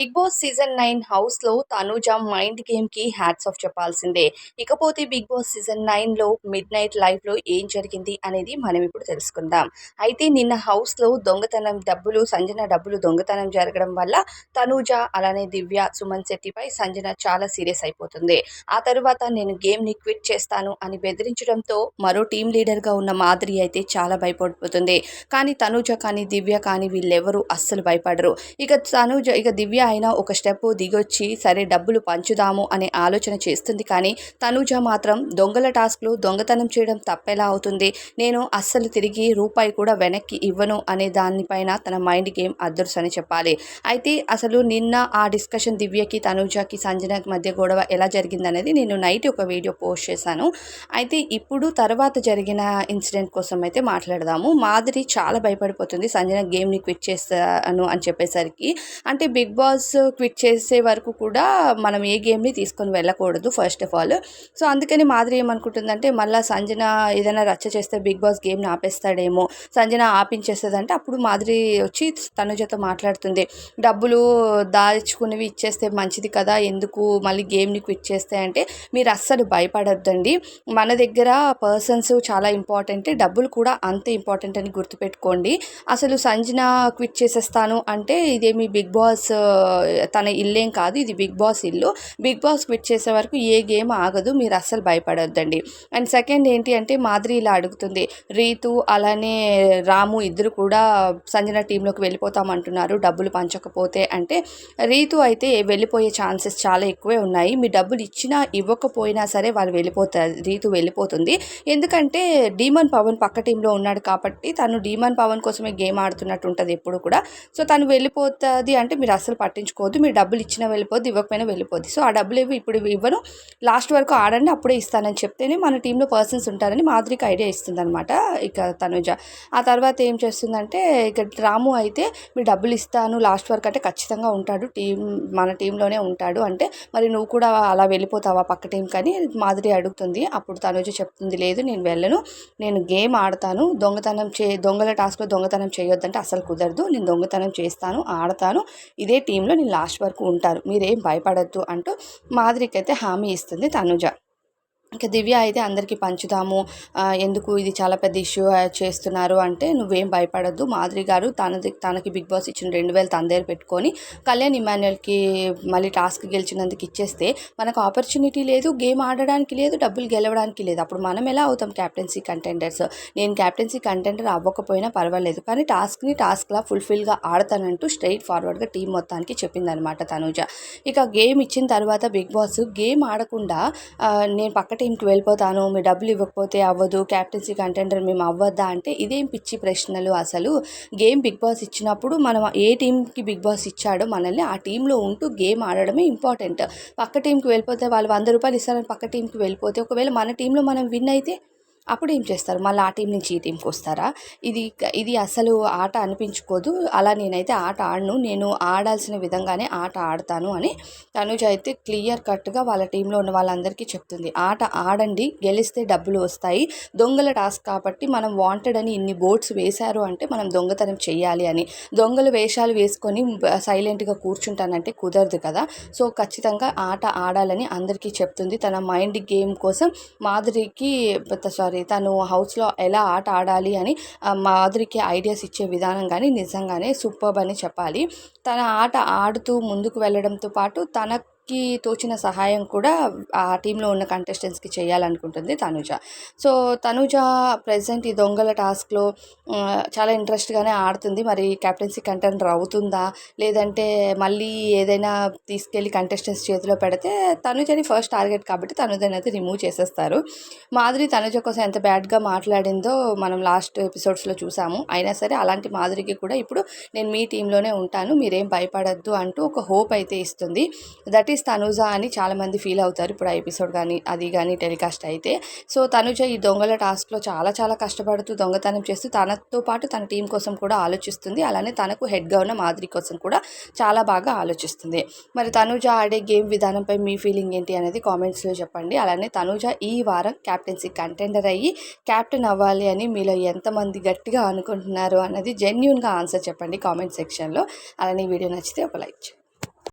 Big boss season nine హౌస్లో Tanuja mind గేమ్కి hats off చెప్పాల్సిందే. ఇకపోతే బిగ్ బాస్ సీజన్ నైన్లో మిడ్ నైట్ లైవ్లో ఏం జరిగింది అనేది మనం ఇప్పుడు తెలుసుకుందాం. అయితే నిన్న హౌస్లో దొంగతనం డబ్బులు సంజన డబ్బులు దొంగతనం జరగడం వల్ల తనుజ అలానే దివ్య సుమన్ శెట్టిపై సంజన చాలా సీరియస్ అయిపోతుంది. ఆ తరువాత నేను గేమ్ని క్విట్ చేస్తాను అని బెదిరించడంతో మరో టీం లీడర్గా ఉన్న మాదిరి అయితే చాలా భయపడిపోతుంది. కానీ తనుజ కానీ దివ్య కానీ వీళ్ళెవరూ అస్సలు భయపడరు. ఇక తనుజ ఇక దివ్య అయినా ఒక స్టెప్ దిగొచ్చి సరే డబ్బులు పంచుదాము అనే ఆలోచన చేస్తుంది. కానీ తనుజ మాత్రం దొంగల టాస్క్లో దొంగతనం చేయడం తప్పేలా అవుతుంది. నేను అస్సలు తిరిగి రూపాయి కూడా వెనక్కి ఇవ్వను అనే దానిపైన తన మైండ్ గేమ్ అదర్స్ అని చెప్పాలి. అయితే అసలు నిన్న ఆ డిస్కషన్ దివ్యకి తనుజకి సంజన మధ్య గొడవ ఎలా జరిగిందనేది నేను నైట్ ఒక వీడియో పోస్ట్ చేశాను. అయితే ఇప్పుడు తర్వాత జరిగిన ఇన్సిడెంట్ కోసం అయితే మాట్లాడదాము. మాధురి చాలా భయపడిపోతుంది. సంజన గేమ్ని క్విట్ చేస్తాను అని చెప్పేసరికి. అంటే బిగ్ బాస్ క్విట్ చేసే వరకు కూడా మనం ఏ గేమ్ని తీసుకొని వెళ్ళకూడదు ఫస్ట్ ఆఫ్ ఆల్ సో అందుకని మాదిరి ఏమనుకుంటుందంటే మళ్ళీ సంజన ఏదైనా రచ్చ చేస్తే బిగ్ బాస్ గేమ్ని ఆపేస్తాడేమో సంజన ఆపించేస్తుందంటే అప్పుడు మాదిరి వచ్చి తనుజతో మాట్లాడుతుంది. డబ్బులు దాచుకునేవి ఇచ్చేస్తే మంచిది కదా ఎందుకు మళ్ళీ గేమ్ని క్విట్ చేస్తే అంటే మీరు అస్సలు భయపడద్దండి. మన దగ్గర పర్సన్స్ చాలా ఇంపార్టెంట్ డబ్బులు కూడా అంత ఇంపార్టెంట్ అని గుర్తుపెట్టుకోండి. అసలు సంజన క్విట్ చేసేస్తాను అంటే ఇదేమి బిగ్ బాస్ తన ఇల్లేం కాదు ఇది బిగ్ బాస్ ఇల్లు. బిగ్ బాస్ క్విట్ చేసే వరకు ఏ గేమ్ ఆగదు మీరు అస్సలు భయపడొద్దండి. అండ్ సెకండ్ ఏంటి అంటే మాదిరి ఇలా అడుగుతుంది రీతు అలానే రాము ఇద్దరు కూడా సంజన టీంలోకి వెళ్ళిపోతామంటున్నారు డబ్బులు పంచకపోతే అంటే. రీతు అయితే వెళ్ళిపోయే ఛాన్సెస్ చాలా ఎక్కువే ఉన్నాయి. మీ డబ్బులు ఇచ్చినా ఇవ్వకపోయినా సరే వాళ్ళు వెళ్ళిపోతారు రీతు వెళ్ళిపోతుంది. ఎందుకంటే డీమన్ పవన్ పక్క టీంలో ఉన్నాడు కాబట్టి తను డీమన్ పవన్ కోసమే గేమ్ ఆడుతున్నట్టు ఉంటుంది ఎప్పుడు కూడా. సో తను వెళ్ళిపోతుంది అంటే మీరు అసలు పట్టించుకోవద్దు. మీరు డబ్బులు ఇచ్చినా వెళ్ళిపోద్ది ఇవ్వకపోయినా వెళ్ళిపోద్ది. సో ఆ డబ్బులు ఇవి ఇప్పుడు ఇవ్వను. లాస్ట్ వరకు ఆడండి అప్పుడే ఇస్తానని చెప్తేనే మన టీంలో పర్సన్స్ ఉంటారని మాధురికి ఐడియా ఇస్తుంది అనమాట ఇక తనుజ. ఆ తర్వాత ఏం చేస్తుందంటే ఇక రాము అయితే మీరు డబ్బులు ఇస్తాను లాస్ట్ వరకు అంటే ఖచ్చితంగా ఉంటాడు టీం మన టీంలోనే ఉంటాడు అంటే మరి నువ్వు కూడా అలా వెళ్ళిపోతావా పక్క టీం కానీ? మాధురి అడుగుతుంది. అప్పుడు తనుజ చెప్తుంది లేదు నేను వెళ్ళను. నేను గేమ్ ఆడతాను. దొంగతనం చే దొంగల టాస్క్లో దొంగతనం చేయొద్దంటే అసలు కుదరదు. నేను దొంగతనం చేస్తాను ఆడతాను. ఇదే టీంలో నేను లాస్ట్ వరకు ఉంటారు. మీరేం భయపడద్దు అంటూ మాదిరికి అయితే హామీ ఇస్తుంది తనుజ. ఇంకా దివ్య అయితే అందరికీ పంచుదాము ఎందుకు ఇది చాలా పెద్ద ఇష్యూ చేస్తున్నారు అంటే నువ్వేం భయపడద్దు. మాధురి గారు తనది తనకి బిగ్ బాస్ ఇచ్చిన రెండు వేలు తన దగ్గర పెట్టుకొని కళ్యాణ్ ఇమాన్యుయల్కి మళ్ళీ టాస్క్ గెలిచినందుకు ఇచ్చేస్తే మనకు ఆపర్చునిటీ లేదు గేమ్ ఆడడానికి లేదు డబ్బులు గెలవడానికి లేదు. అప్పుడు మనం ఎలా అవుతాం క్యాప్టెన్సీ కంటెండర్స్? నేను క్యాప్టెన్సీ కంటెండర్ అవ్వకపోయినా పర్వాలేదు కానీ టాస్క్ని టాస్క్లా ఫుల్ఫిల్గా ఆడతానంటూ స్ట్రైట్ ఫార్వర్డ్గా టీం మొత్తానికి చెప్పిందనమాట తనూజ. ఇక గేమ్ ఇచ్చిన తర్వాత బిగ్ బాస్ గేమ్ ఆడకుండా నేను పక్క టీంకి వెళ్ళిపోతాను మీ డబ్బులు ఇవ్వకపోతే అవ్వదు క్యాప్టెన్సీ కంటెండర్ మేము అవ్వద్దా అంటే ఇదేం పిచ్చి ప్రశ్నలు అసలు. గేమ్ బిగ్ బాస్ ఇచ్చినప్పుడు మనం ఏ టీంకి బిగ్ బాస్ ఇచ్చాడో మనల్ని ఆ టీంలో ఉంటూ గేమ్ ఆడడమే ఇంపార్టెంట్. పక్క టీంకి వెళ్ళిపోతే వాళ్ళు వంద రూపాయలు ఇస్తారని పక్క టీంకి వెళ్ళిపోతే ఒకవేళ మన టీంలో మనం విన్ అయితే అప్పుడు ఏం చేస్తారు? మళ్ళీ ఆ టీం నుంచి ఈ టీంకి వస్తారా? ఇది ఇది అసలు ఆట అనిపించుకోదు. అలా నేనైతే ఆట ఆడను. నేను ఆడాల్సిన విధంగానే ఆట ఆడతాను అని తనుజ అయితే క్లియర్ కట్గా వాళ్ళ టీంలో ఉన్న వాళ్ళందరికీ చెప్తుంది. ఆట ఆడండి. గెలిస్తే డబ్బులు వస్తాయి. దొంగల టాస్క్ కాబట్టి మనం వాంటెడ్ అని ఇన్ని బోర్డ్స్ వేశారు అంటే మనం దొంగతనం చేయాలి అని. దొంగలు వేషాలు వేసుకొని సైలెంట్గా కూర్చుంటానంటే కుదరదు కదా. సో ఖచ్చితంగా ఆట ఆడాలని అందరికీ చెప్తుంది. తన మైండ్ గేమ్ కోసం మాధురికి సారీ తను హౌస్లో ఎలా ఆట ఆడాలి అని మాధురికి ఐడియాస్ ఇచ్చే విధానం కానీ నిజంగానే సూపర్బ్ అని చెప్పాలి. తన ఆట ఆడుతూ ముందుకు వెళ్ళడంతో పాటు తన తనకి తోచిన సహాయం కూడా ఆ టీంలో ఉన్న కంటెస్టెంట్స్కి చేయాలనుకుంటుంది తనుజ. సో తనుజ ప్రజెంట్ ఈ దొంగల టాస్క్లో చాలా ఇంట్రెస్ట్గానే ఆడుతుంది. మరి కెప్టెన్సీ కంటెంటర్ అవుతుందా? లేదంటే మళ్ళీ ఏదైనా తీసుకెళ్ళి కంటెస్టెంట్స్ చేతిలో పెడితే తనుజని ఫస్ట్ టార్గెట్ కాబట్టి తనుజని అయితే రిమూవ్ చేసేస్తారు. మాధురి తనుజ కోసం ఎంత బ్యాడ్గా మాట్లాడిందో మనం లాస్ట్ ఎపిసోడ్స్లో చూసాము. అయినా సరే అలాంటి మాధురికి కూడా ఇప్పుడు నేను మీ టీంలోనే ఉంటాను. మీరేం భయపడద్దు అంటూ ఒక హోప్ అయితే ఇస్తుంది. దట్ ఈస్ తనుజ అని చాలామంది ఫీల్ అవుతారు. ఇప్పుడు ఆ ఎపిసోడ్ కానీ అది కానీ టెలికాస్ట్ అయితే. సో తనుజ ఈ దొంగల టాస్క్లో చాలా చాలా కష్టపడుతూ దొంగతనం చేస్తూ తనతో పాటు తన టీం కోసం కూడా ఆలోచిస్తుంది. అలానే తనకు హెడ్గా ఉన్న మాదిరి కోసం కూడా చాలా బాగా ఆలోచిస్తుంది. మరి తనుజ ఆడే గేమ్ విధానంపై మీ ఫీలింగ్ ఏంటి అనేది కామెంట్స్లో చెప్పండి. అలానే తనుజ ఈ వారం క్యాప్టెన్సీ కంటెండర్ అయ్యి క్యాప్టెన్ అవ్వాలి అని మీలో ఎంతమంది గట్టిగా అనుకుంటున్నారు అన్నది జెన్యున్గా ఆన్సర్ చెప్పండి కామెంట్ సెక్షన్లో. అలానే వీడియో నచ్చితే ఒక లైక్